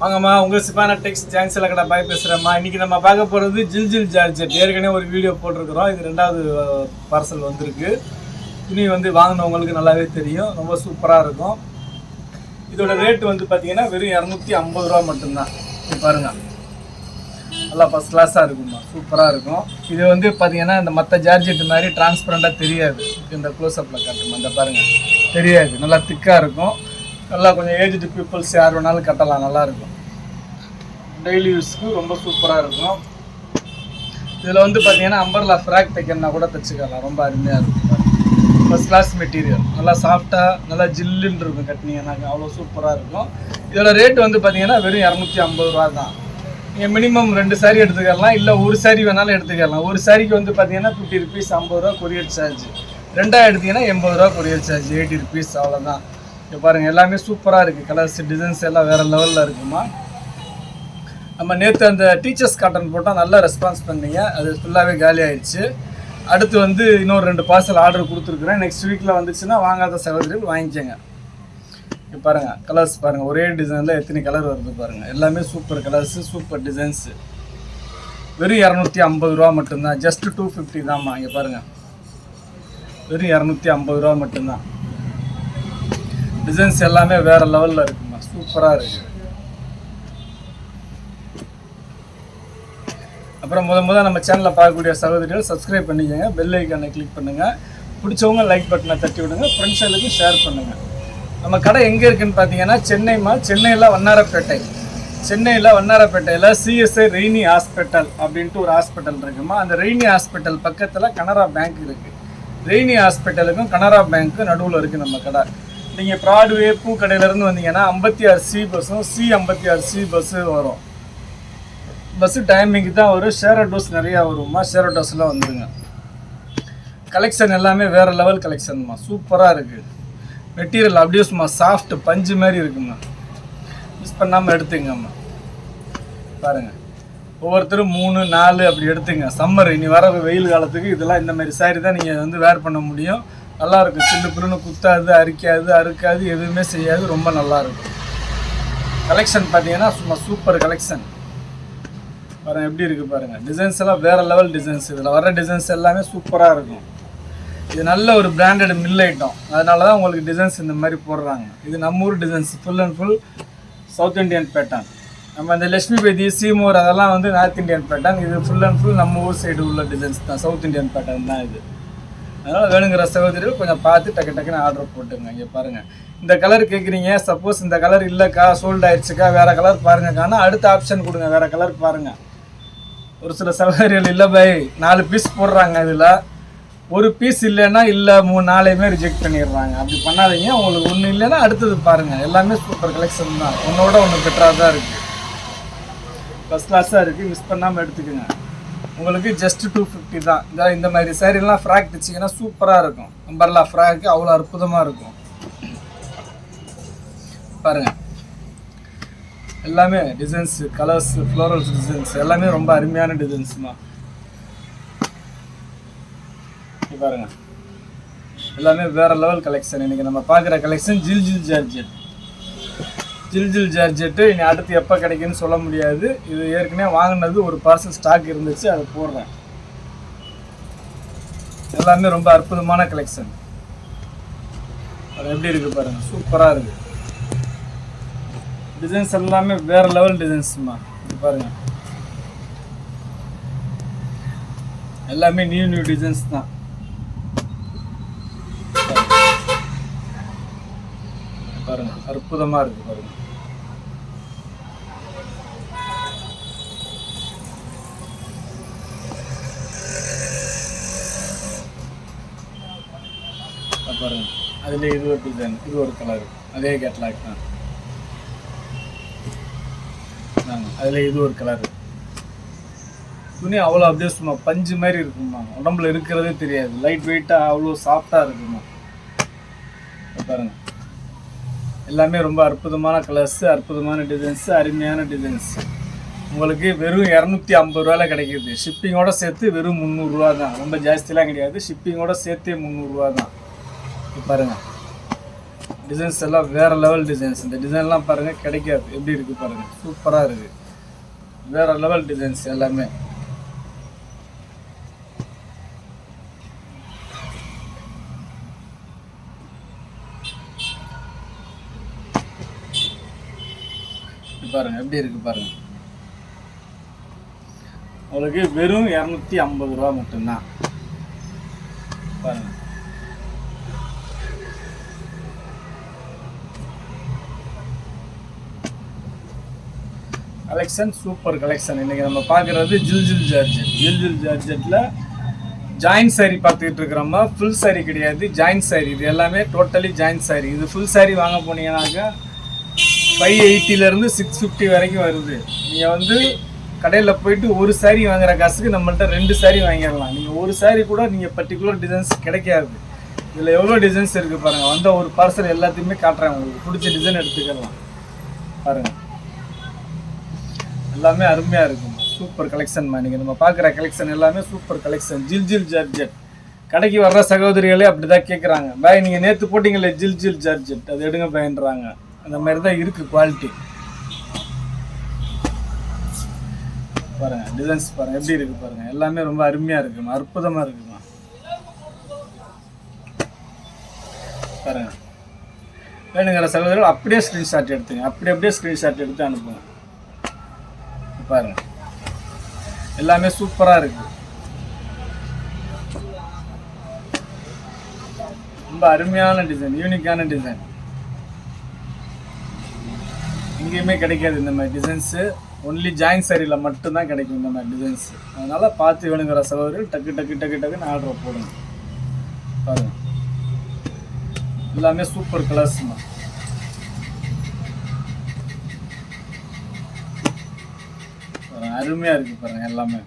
வாங்கம்மா உங்கள் சிப்பான டெக்ஸ் ஜாங்ஸில் கடை பாய் பேசுகிறேம்மா இன்றைக்கி நம்ம பார்க்க போகிறது ஜில் ஜில் ஜார்ஜெட். ஏற்கனவே ஒரு வீடியோ போட்டிருக்கிறோம். இது ரெண்டாவது பார்சல் வந்திருக்கு. துணி வந்து வாங்கினவங்களுக்கு நல்லாவே தெரியும். ரொம்ப சூப்பராக இருக்கும். இதோட ரேட் வந்து பார்த்தீங்கன்னா வெறும் இரநூத்தி ஐம்பது ரூபா மட்டும்தான். இது பாருங்கள் நல்லா ஃபஸ்ட் கிளாஸாக இருக்கும்மா. சூப்பராக இருக்கும். இது வந்து பார்த்தீங்கன்னா இந்த மற்ற ஜார்ஜெட் மாதிரி டிரான்ஸ்பரண்ட்டாக தெரியாது. இந்த க்ளோஸ்அப்பில் காட்டுமா? இந்த பாருங்கள் தெரியாது. நல்லா திக்காக இருக்கும். நல்லா கொஞ்சம் ஏஜ்டு பீப்புள்ஸ் யார் வேணாலும் கட்டலாம் நல்லா இருக்கும் டெய்லி யூஸ்க்கு ரொம்ப சூப்பராக இருக்கும். இதில் வந்து பார்த்தீங்கன்னா அம்பர்லா ஃப்ராக் தைக்கணும்னா கூட தைச்சிக்கலாம். ரொம்ப அருமையாக இருக்கும். ஃபஸ்ட் கிளாஸ் மெட்டீரியல் நல்லா சாஃப்டாக நல்லா ஜில்லுன்னு இருக்கும் கட்டினீங்கன்னாக்க அவ்வளோ சூப்பராக இருக்கும். இதோட ரேட் வந்து பார்த்தீங்கன்னா வெறும் இரநூத்தி ஐம்பது ரூபா தான். நீங்கள் மினிமம் ரெண்டு சாரி எடுத்துக்கலாம். இல்லை ஒரு சாரி வேணாலும் எடுத்துக்கலாம். ஒரு சாரிக்கு வந்து பார்த்தீங்கன்னா ஃபிஃப்டி ருபீஸ் ஐம்பது ரூபா கொரியர் சார்ஜ் ரெண்டாக எடுத்தீங்கன்னா எண்பது ரூபா கொரியர் சார்ஜ் எயிட்டி ருபீஸ் அவ்வளோதான் இங்கே பாருங்கள் எல்லாமே சூப்பராக இருக்குது கலர்ஸ் டிசைன்ஸ் எல்லாம் வேறு லெவலில் இருக்குமா? நம்ம நேற்று அந்த டீச்சர்ஸ் காட்டன் போட்டால் நல்லா ரெஸ்பான்ஸ் பண்ணீங்க. அது ஃபுல்லாகவே காலி ஆயிடுச்சு. அடுத்து வந்து இன்னொரு ரெண்டு பார்சல் ஆர்டர் கொடுத்துருக்குறேன். நெக்ஸ்ட் வீக்கில் வந்துச்சுன்னா வாங்காத சகோதரிகள் வாங்கிக்கோங்க. இங்கே பாருங்கள் கலர்ஸ் பாருங்கள் ஒரே டிசைனில் எத்தனை கலர் வருது பாருங்கள் எல்லாமே சூப்பர் கலர்ஸு சூப்பர் டிசைன்ஸு வெறும் இரநூத்தி ஐம்பது ரூபா மட்டும்தான். ஜஸ்ட்டு டூ ஃபிஃப்டி தான்மா இங்கே பாருங்கள் வெறும் இரநூத்தி ஐம்பது ரூபா மட்டும்தான். டிசைன்ஸ் எல்லாமே வேறு லெவலில் இருக்குமா? சூப்பராக இருக்குது அப்புறம் முத முத நம்ம சேனலில் பார்க்கக்கூடிய சகோதரிகள் சப்ஸ்கிரைப் பண்ணிக்கோங்க. பெல் ஐக்கானை கிளிக் பண்ணுங்கள் பிடிச்சவங்க லைக் பட்டனை தட்டி விடுங்க. ஃப்ரெண்ட்ஸுகளுக்கு ஷேர் பண்ணுங்கள் நம்ம கடை எங்கே இருக்குன்னு பார்த்தீங்கன்னா சென்னைமா சென்னையில் வண்ணாரப்பேட்டை. சென்னையில் வண்ணாரப்பேட்டையில் சிஎஸ்ஐ ரெய்னி ஹாஸ்பிட்டல் அப்படின்ட்டு ஒரு ஹாஸ்பிட்டல் இருக்குமா? அந்த ரெய்னி ஹாஸ்பிட்டல் பக்கத்தில் கனரா பேங்க் இருக்குது ரெய்னி ஹாஸ்பிட்டலுக்கும் கனரா பேங்க்கும் நடுவில் இருக்குது நம்ம கடை. நீங்கள் ப்ராட்வே பூக்கடையிலேருந்து வந்தீங்கன்னா ஐம்பத்தி ஆறு சி பஸ்ஸும் சி ஐம்பத்தி ஆறு சி பஸ்ஸு வரும். பஸ்ஸு டைமிங்க்கு தான் வரும். ஷேர் டோஸ் நிறையா வருமா ஷேர் டோஸ்லாம் வந்துடுங்க கலெக்ஷன் எல்லாமே வேறு லெவல் கலெக்ஷன்மா சூப்பராக இருக்குது மெட்டீரியல் அப்படியே சும்மா சாஃப்ட் பஞ்சு மாதிரி இருக்குமா மிஸ் பண்ணாமல் எடுத்துங்கம்மா பாருங்கள் ஒவ்வொருத்தரும் மூணு நாலு அப்படி எடுத்துங்க. சம்மர் இனி வர வெயில் காலத்துக்கு இதெல்லாம் இந்த மாதிரி சாரி தான் நீங்கள் வந்து வேர் பண்ண முடியும். நல்லா இருக்கும் சில்லு பில்லுன்னு குத்தாது அரிக்காது அறுக்காது எதுவுமே செய்யாது. ரொம்ப நல்லா இருக்கும் கலெக்ஷன் பார்த்தீங்கன்னா சும்மா சூப்பர் கலெக்ஷன் பாருங்க எப்படி இருக்கு பாருங்க. டிசைன்ஸ் எல்லாம் வேற லெவல் டிசைன்ஸ் இதில் வர டிசைன்ஸ் எல்லாமே சூப்பராக இருக்கும். இது நல்ல ஒரு பிராண்டட் மில் ஐட்டம் அதனால தான் உங்களுக்கு டிசைன்ஸ் இந்த மாதிரி போடுறாங்க. இது நம்ம ஊர் designs full and full south Indian pattern நம்ம இந்த லட்சுமி பேதி சீமூர் அதெல்லாம் வந்து நார்த் இந்தியன் பேட்டர்ன் இது ஃபுல் அண்ட் ஃபுல் நம்ம ஊர் சைடு உள்ள டிசைன்ஸ் தான். சவுத் இந்தியன் பேட்டர்ன் தான் இது. அதனால் வேணுங்கிற சகோதரிகள் கொஞ்சம் பார்த்து டக்கு டக்குன்னு ஆர்டர் போட்டுங்க இங்கே பாருங்கள் இந்த கலர் கேட்குறீங்க சப்போஸ் இந்த கலர் இல்லைக்கா சோல்ட் ஆயிடுச்சுக்கா வேறு கலர் பாருங்கக்கானா அடுத்த ஆப்ஷன் கொடுங்க. வேறு கலர் பாருங்கள் ஒரு சில சகோதரிகள் இல்லை பை நாலு பீஸ் போடுறாங்க இதில். ஒரு பீஸ் இல்லைன்னா இல்லை மூணு நாளையுமே ரிஜெக்ட் பண்ணிடுறாங்க. அப்படி பண்ணாதீங்க. உங்களுக்கு ஒன்று இல்லைன்னா அடுத்தது பாருங்கள் எல்லாமே சூப்பர் கலெக்ஷன் தான். ஒன்றோட ஒன்று பெட்டராக தான் இருக்குது ஃபஸ்ட் கிளாஸாக இருக்குது மிஸ் பண்ணாமல் எடுத்துக்கோங்க. உங்களுக்கு ஜஸ்ட் டூ ஃபிஃப்டி தான். இந்த இந்த மாதிரி சேரீலாம் ஃப்ராக் தைச்சிங்கன்னா சூப்பராக இருக்கும். அம்பர்லா ஃப்ராக் அவ்வளோ அற்புதமாக இருக்கும். பாருங்கள் எல்லாமே டிசைன்ஸ் கலர்ஸ் ஃப்ளோரல்ஸ் டிசைன்ஸ் எல்லாமே ரொம்ப அருமையான டிசைன்ஸ்மா இங்க பாருங்க. எல்லாமே வேற லெவல் கலெக்ஷன் இன்னைக்கு நம்ம பார்க்குற கலெக்ஷன் ஜில் ஜில் ஜார்ஜெட் ஜில் ஜில் ஜார்ஜெட்டு இனி அடுத்து எப்போ கிடைக்குன்னு சொல்ல முடியாது. இது ஏற்கனவே வாங்கினது ஒரு பார்சல் ஸ்டாக் இருந்துச்சு அதை போடுறேன். எல்லாமே ரொம்ப அற்புதமான கலெக்ஷன் அது எப்படி இருக்குது பாருங்கள் சூப்பராக இருக்குது டிசைன்ஸ் எல்லாமே வேற லெவல் டிசைன்ஸ்மா இது பாருங்கள் எல்லாமே நியூ நியூ டிசைன்ஸ் தான். அற்புதமாக அற்புதமா இருக்கு பாருங்க. பாருங்க. அதுல இது ஒரு டிசைன் இது ஒரு கலர் அதே கேட்லாக் தான். அதில் அதுல இது ஒரு கலர் துணி அவ்வளோ அப்படியே சும்மா பஞ்சு மாதிரி இருக்குமா உடம்புல இருக்கிறதே தெரியாது. லைட் வெயிட்டாக அவ்வளோ சாஃப்டாக இருக்குமா பாருங்கள் பாருங்க. எல்லாமே ரொம்ப அற்புதமான கலர்ஸு அற்புதமான டிசைன்ஸு அருமையான டிசைன்ஸ் உங்களுக்கு வெறும் இரநூத்தி ஐம்பது ரூபாயில் கிடைக்கிது. ஷிப்பிங்கோட சேர்த்து வெறும் முந்நூறுரூவா தான். ரொம்ப ஜாஸ்திலாம் கிடையாது. ஷிப்பிங்கோட சேர்த்தே முந்நூறுரூவா தான். பாருங்கள் டிசைன்ஸ் எல்லாம் வேறு லெவல் டிசைன்ஸ் இந்த டிசைன்லாம் பாருங்கள் கிடைக்காது. எப்படி இருக்குது பாருங்கள் சூப்பராக இருக்குது வேறு லெவல் டிசைன்ஸ் எல்லாமே. இது பாருங்க எப்படி இருக்கு பாருங்க. உங்களுக்கு வெறும் இரநூத்தி ஐம்பது ரூபா மட்டும்தான். பாருங்க. கலெக்ஷன் சூப்பர் கலெக்ஷன் இன்னைக்கு நம்ம பார்க்குறது ஜில் ஜில் ஜார்ஜெட். ஜில் ஜில் ஜார்ஜெட்டில் ஜாயின் saree பார்த்துக்கிட்டு இருக்கிறோமா ஃபுல் saree கிடையாது. ஜாயின் saree இது எல்லாமே டோட்டலி ஜாயின் saree. இது ஃபுல் saree வாங்க போனீங்கன்னாக்கா ஃபைவ் எயிட்டிலேருந்து சிக்ஸ் ஃபிஃப்டி வரைக்கும் வருது. நீங்கள் வந்து கடையில் போயிட்டு ஒரு saree வாங்குற காசுக்கு நம்மள்கிட்ட ரெண்டு saree வாங்கிடலாம். நீங்கள் ஒரு saree கூட நீங்கள் பர்டிகுலர் டிசைன்ஸ் கிடைக்காது. இதில் எவ்வளோ டிசைன்ஸ் இருக்குது பாருங்கள் வந்த ஒரு பார்சல் எல்லாத்தையுமே காட்டுறேன் உங்களுக்கு. பிடிச்ச டிசைன் எடுத்துக்கலாம். பாருங்கள் எல்லாமே அருமையாக இருக்கும். சூப்பர் கலெக்ஷன் நீங்கள் நம்ம பார்க்குற கலெக்ஷன் எல்லாமே சூப்பர் கலெக்ஷன் ஜில் ஜில் ஜார்ஜெட் கடைக்கு வர்ற சகோதரிகளே அப்படி தான் கேட்குறாங்க பாய் நீங்கள் நேற்று போட்டிங்களே ஜில் ஜில் ஜார்ஜெட் அது எடுங்க பயன்றாங்க. அந்த மாதிரி தான் இருக்குது குவாலிட்டி பாருங்க டிசைன்ஸ் பாருங்க எப்படி இருக்கு பாருங்க. எல்லாமே ரொம்ப அருமையாக இருக்குமா அற்புதமாக இருக்குமா பாருங்க. வேணுங்கிற சகோதரர்கள் அப்படியே ஸ்க்ரீன்ஷாட் எடுத்துங்க. அப்படி அப்படியே ஸ்க்ரீன்ஷாட் எடுத்து அனுப்புங்க. பாருங்க. எல்லாமே சூப்பராக இருக்கு. ரொம்ப அருமையான டிசைன் யூனிக்கான டிசைன் எங்கேயுமே கிடைக்காது இந்த மாதிரி டிசைன்ஸு ஒன்லி ஜாயின் சாரியில் மட்டும்தான் கிடைக்கும் இந்த மாதிரி டிசைன்ஸ் அதனால் பார்த்து வேணுங்கிற சகோதரர்கள் டக்கு டக்கு டக்கு டக்குன்னு ஆர்டர் போடுங்க. பாருங்க. எல்லாமே சூப்பர் கலர்ஸ்மா பாருங்க, அருமையாக இருக்கு பாருங்க எல்லாமே.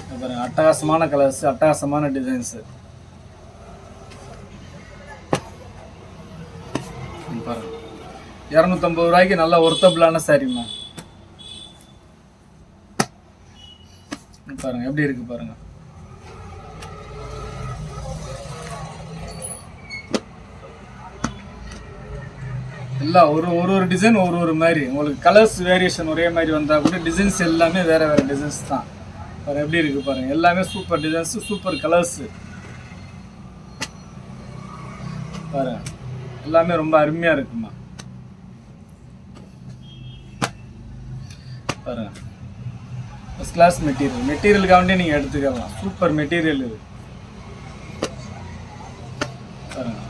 இங்க பாருங்க அட்டகாசமான கலர்ஸ் அட்டகாசமான டிசைன்ஸு பாருங்கள் இரநூத்தம்பது ரூபாய்க்கு நல்ல ஒர்த்தபிளான சாரிம்மா பாருங்கள் பாருங்க எப்படி இருக்கு பாருங்க. எல்லாம் ஒரு ஒரு ஒரு டிசைன் ஒரு ஒரு மாதிரி. உங்களுக்கு கலர்ஸ் வேரியேஷன் ஒரே மாதிரி வந்தால் கூட டிசைன்ஸ் எல்லாமே வேறு வேறு டிசைன்ஸ் தான். பாருங்க எப்படி இருக்கு பாருங்க. எல்லாமே சூப்பர் டிசைன்ஸு சூப்பர் கலர்ஸு பாருங்க. எல்லாமே ரொம்ப அருமையா இருக்குமா? பாருங்க. ஃபஸ்ட் கிளாஸ் மெட்டீரியல் மெட்டீரியலுக்காகவே நீங்கள் எடுத்துக்கலாம். சூப்பர் மெட்டீரியல் இது. பாருங்க.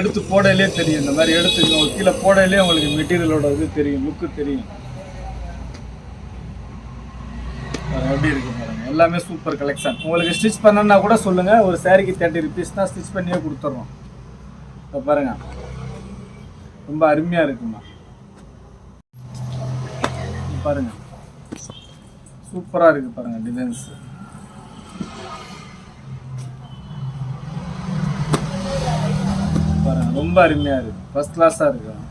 எடுத்து போடையிலே தெரியும். இந்த மாதிரி எடுத்து கீழே போடையிலே உங்களுக்கு மெட்டீரியலோட இது தெரியும் லுக்கு தெரியும். எப்படி இருக்கு பாருங்க. எல்லாமே சூப்பர் கலெக்ஷன் உங்களுக்கு ஸ்டிச் பண்ணனா கூட சொல்லுங்கள் ஒரு சாரிக்கு தேர்ட்டி ருபீஸ் தான் ஸ்டிச் பண்ணியே கொடுத்துட்றோம் இப்போ பாருங்க. ரொம்ப அருமையா இருக்குமா? பாருங்க. சூப்பரா இருக்கு பாருங்க டிசைன்ஸ் பாருங்க ரொம்ப அருமையா இருக்கு. ஃபர்ஸ்ட் கிளாஸா இருக்கு பாருங்க.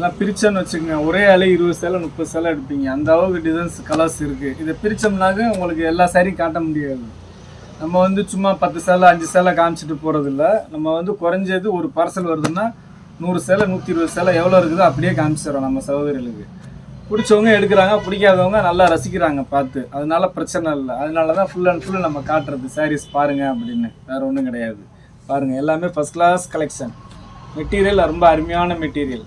எல்லாம் பிரிச்சோன்னு வச்சுக்கோங்க. ஒரே அலை இருபது சேலை முப்பது சேலை எடுப்பீங்க. அந்த அளவுக்கு டிசைன்ஸ் கலர்ஸ் இருக்குது இதை பிரித்தோம்னாக்க உங்களுக்கு எல்லா சாரியும் காட்ட முடியாது. நம்ம வந்து சும்மா பத்து சேலை அஞ்சு சேலை காமிச்சிட்டு போகிறதில்ல நம்ம வந்து குறைஞ்சது ஒரு பார்சல் வருதுன்னா நூறு சேலை நூற்றி இருபது சேலை எவ்வளோ இருக்குதோ அப்படியே காமிச்சிடுறோம் நம்ம சகோதரிகளுக்கு. பிடிச்சவங்க எடுக்கிறாங்க பிடிக்காதவங்க நல்லா ரசிக்கிறாங்க பார்த்து. அதனால பிரச்சனை இல்லை. அதனால தான் ஃபுல் அண்ட் ஃபுல் நம்ம காட்டுறது. சாரீஸ் பாருங்க அப்படின்னு. வேற ஒன்றும் கிடையாது. பாருங்கள் எல்லாமே ஃபஸ்ட் கிளாஸ் கலெக்ஷன் மெட்டீரியல் ரொம்ப அருமையான மெட்டீரியல்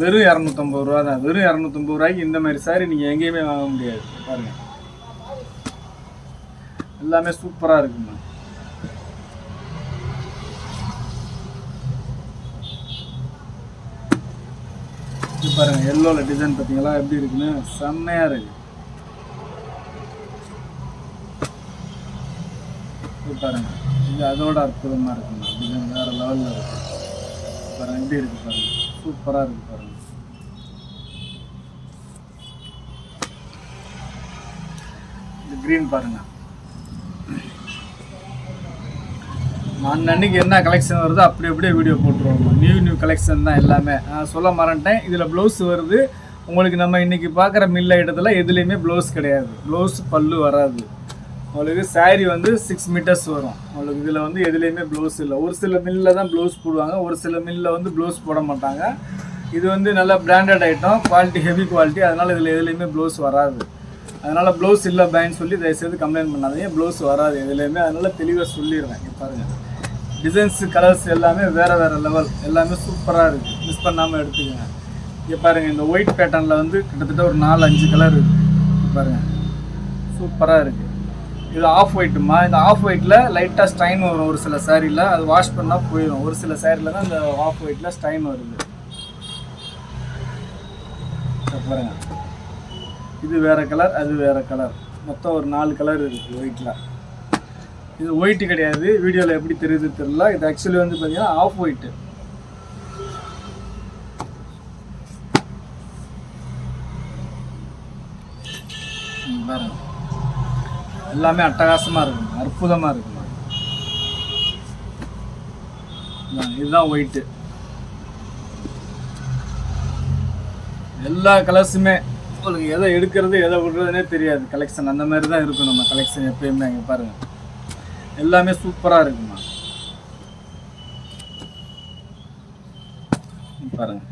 வெறும் இரநூத்தம்பது ரூபா தான். வெறும் இரநூத்தம்பது ரூபாய்க்கு இந்த மாதிரி சாரி நீங்கள் எங்கேயுமே வாங்க முடியாது. பாருங்க. எல்லாமே சூப்பராக இருக்குங்க. இது பாருங்க எல்லோல டிசைன் பார்த்தீங்களா? எப்படி இருக்குன்னு? செம்மையா இருக்கு. இது பாருங்க. இது அதோட அற்புதமா இருக்குங்க. டிசைன் வேற லெவல்ல இருக்குது பாருங்க எப்படி இருக்கு பாருங்க? சூப்பரா இருக்கு பாருங்க. இது கிரீன் பாருங்க. அன்னன்னைக்கு என்ன கலெக்ஷன் வருதோ அப்படி அப்படியே வீடியோ போட்டுருவோம். நியூ நியூ கலெக்ஷன் தான் எல்லாமே. நான் சொல்ல மறந்துட்டேன். இதில் ப்ளவுஸ் வருது. உங்களுக்கு நம்ம இன்னைக்கு பார்க்குற மில்ல இடத்துல எதுலேயுமே ப்ளவுஸ் கிடையாது. ப்ளவுஸ் பல்லு வராது. உங்களுக்கு சாரீ வந்து சிக்ஸ் மீட்டர்ஸ் வரும். உங்களுக்கு இதில் வந்து எதுலேயுமே ப்ளவுஸ் இல்லை. ஒரு சில மில்லில் தான் ப்ளவுஸ் போடுவாங்க. ஒரு சில மில்லில் வந்து ப்ளவுஸ் போட மாட்டாங்க. இது வந்து நல்ல branded item quality heavy quality அதனால் இதில் எதுலேயுமே ப்ளவுஸ் வராது. அதனால் ப்ளவுஸ் இல்லை பயன்னு சொல்லி தயவுசெய்து கம்ப்ளைண்ட் பண்ணாதீங்க. ப்ளவுஸ் வராது எதுலேயுமே. அதனால் தெளிவாக சொல்லிடுவேன் பாருங்கள் டிசைன்ஸு கலர்ஸ் எல்லாமே வேறு வேறு லெவல் எல்லாமே சூப்பராக இருக்குது மிஸ் பண்ணாமல் எடுத்துக்கோங்க. இங்கே பாருங்கள் இந்த ஒயிட் பேட்டர்னில் வந்து கிட்டத்தட்ட ஒரு நாலு அஞ்சு கலர் இருக்குது பாருங்கள் சூப்பராக இருக்குது இது ஆஃப் ஒயிட்டுமா இந்த ஆஃப் ஒயிட்டில் லைட்டாக ஸ்டைன் வரும் ஒரு சில சேரீயில் அது வாஷ் பண்ணால் போயிடும் ஒரு சில சேரீல தான் இந்த ஆஃப் ஒயிட்டில் ஸ்டைன் வருது. பாருங்க. இது வேற கலர் அது வேற கலர் மொத்தம் ஒரு நாலு கலர் இருக்குது ஒயிட்டில் இது ஒயிட் கிடையாது. வீடியோவில் எப்படி தெரியுது தெரியல. இது ஆக்சுவலி வந்து பார்த்தீங்கன்னா ஆஃப் ஒயிட்டு எல்லாமே அட்டகாசமாக இருக்குங்க அற்புதமாக இருக்கும். இதுதான் ஒயிட்டு எல்லா கலர்ஸுமே உங்களுக்கு எதை எடுக்கிறது எதை விடுறதுனே தெரியாது. கலெக்ஷன் அந்த மாதிரி தான் இருக்கும் நம்ம கலெக்ஷன் எப்பயுமே அங்கே பாருங்க. எல்லாமே சூப்பராக இருக்குமா? பாருங்க.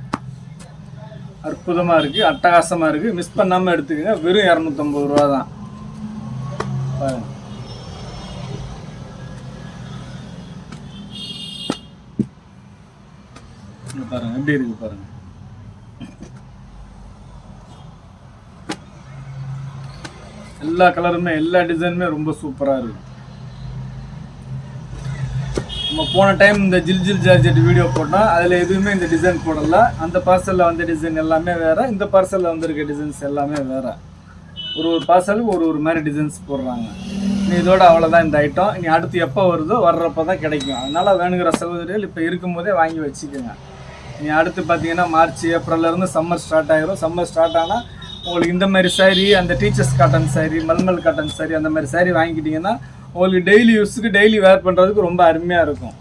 அற்புதமாக இருக்குது அட்டகாசமாக இருக்குது மிஸ் பண்ணாமல் எடுத்துக்கோங்க. வெறும் இரநூத்தம்பது ரூபா தான் பாருங்க பாருங்க எப்படி இருக்கு பாருங்க. எல்லா கலருமே எல்லா டிசைனுமே ரொம்ப சூப்பராக இருக்கு. நம்ம போன டைம் இந்த ஜில் ஜில் ஜார்ஜெட் வீடியோ போட்டோம். அதில் எதுவுமே இந்த டிசைன் போடலை. அந்த பார்சலில் வந்த டிசைன் எல்லாமே வேறு. இந்த பார்சலில் வந்திருக்க டிசைன்ஸ் எல்லாமே வேறு. ஒரு ஒரு பார்சலுக்கு ஒரு ஒரு மாதிரி டிசைன்ஸ் போடுறாங்க. நீ இதோட அவ்வளோதான் இந்த ஐட்டம் நீ அடுத்து எப்போ வருதோ வர்றப்போ தான் கிடைக்கும். அதனால் வேணுங்கிற சகோதரிகள் இப்போ இருக்கும்போதே வாங்கி வச்சுக்கோங்க. நீ அடுத்து பார்த்தீங்கன்னா மார்ச் ஏப்ரல்லேருந்து சம்மர் ஸ்டார்ட் ஆகிரும் சம்மர் ஸ்டார்ட் ஆனால் உங்களுக்கு இந்த மாதிரி சாரீ அந்த டீச்சர்ஸ் காட்டன் சாரீ மல்மல் காட்டன் சாரீ அந்த மாதிரி சாரீ வாங்கிக்கிட்டிங்கன்னா உங்களுக்கு டெய்லி யூஸுக்கு டெய்லி வேர் பண்ணுறதுக்கு ரொம்ப அருமையாக இருக்கும்.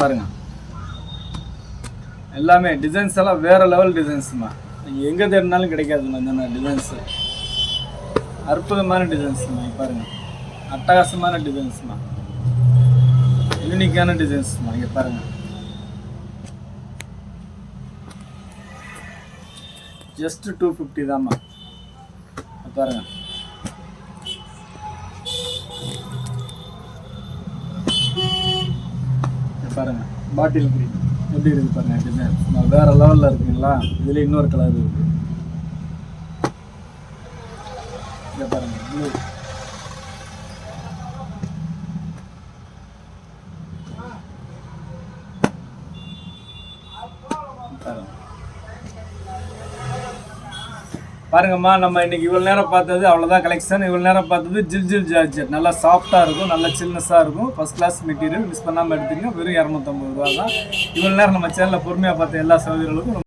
பாருங்க. எல்லாமே டிசைன்ஸ் எல்லாம் வேறு லெவல் டிசைன்ஸ்மா நீங்கள் எங்கே தேடினாலும் கிடைக்காதுமா இந்த டிசைன்ஸு அற்புதமான டிசைன்ஸ்மா பாருங்க. அட்டகாசமான டிசைன்ஸ்மா யூனிக்கான டிசைன்ஸ்மா இங்கே பாருங்க. ஜஸ்ட் டூ ஃபிஃப்டி தாம்மா பாருங்கள் பாருங்க. பாருங்க. பாட்டில் கிரீன் எப்படி இருக்கு பாருங்க டிசைன் வேற லெவல்ல இருக்குங்களா? இதுல இன்னொரு கலர் இருக்கு. இதை பாருங்க ப்ளூ பாருங்க பாருங்கம்மா நம்ம இன்னைக்கு இவ்வளோ நேரம் பார்த்தது அவ்வளோதான் கலெக்ஷன் இவ்வளோ நேரம் பார்த்தது ஜில் ஜில் ஜார்ஜெட் நல்லா சாஃப்டாக இருக்கும் நல்லா சில்னஸாக இருக்கும். ஃபஸ்ட் கிளாஸ் மெட்டீரியல் மிஸ் பண்ணாமல் எடுத்துங்க வெறும் இரநூத்தம்பது ரூபா தான் இவ்வளோ நேரம் நம்ம சேனலில் பொறுமையாக பார்த்த எல்லா சகோதரர்களுக்கும்